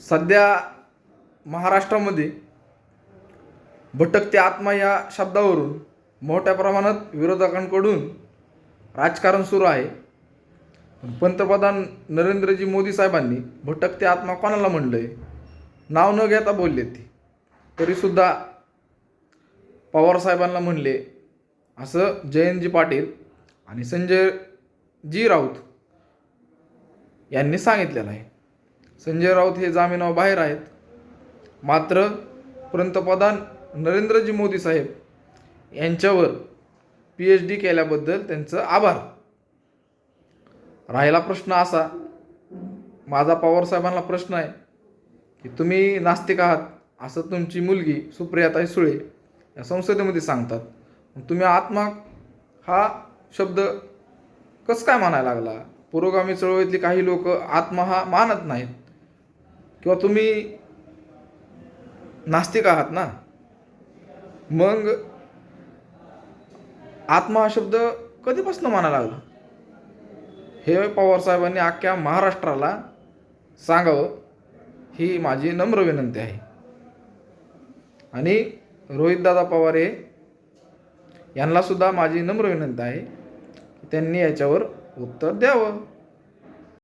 सध्या महाराष्ट्रामध्ये भटकते आत्मा या शब्दावरून मोठ्या प्रमाणात विरोधकांकडून राजकारण सुरू आहे. पंतप्रधान नरेंद्रजी मोदी साहेबांनी भटकते आत्मा कोणाला म्हणलं आहे नाव न घेता बोलले ते. तरीसुद्धा पवार साहेबांना म्हणले असं जयंतजी पाटील आणि संजय जी राऊत यांनी सांगितलेलं आहे. संजय राऊत हे जामिनावर बाहेर आहेत. मात्र पंतप्रधान नरेंद्रजी मोदी साहेब यांच्यावर पी एच डी केल्याबद्दल त्यांचं आभार. राहिला प्रश्न असा माझा पवार साहेबांना प्रश्न आहे की तुम्ही नास्तिक आहात असं तुमची मुलगी सुप्रियाताई सुळे या संसदेमध्ये सांगतात. तुम्ही आत्मा हा शब्द कसं काय मानायला लागला? पुरोगामी चळवळीतली काही लोक आत्मा हा मानत नाहीत. किंवा तुम्ही नास्तिक आहात ना? मग आत्मा हा शब्द कधीपासून माना लागला? हे पवार साहेबांनी अख्ख्या महाराष्ट्राला सांगावं ही माझी नम्र विनंती आहे. आणि रोहितदादा पवार हे यांनासुद्धा माझी नम्र विनंती आहे त्यांनी याच्यावर उत्तर द्यावं.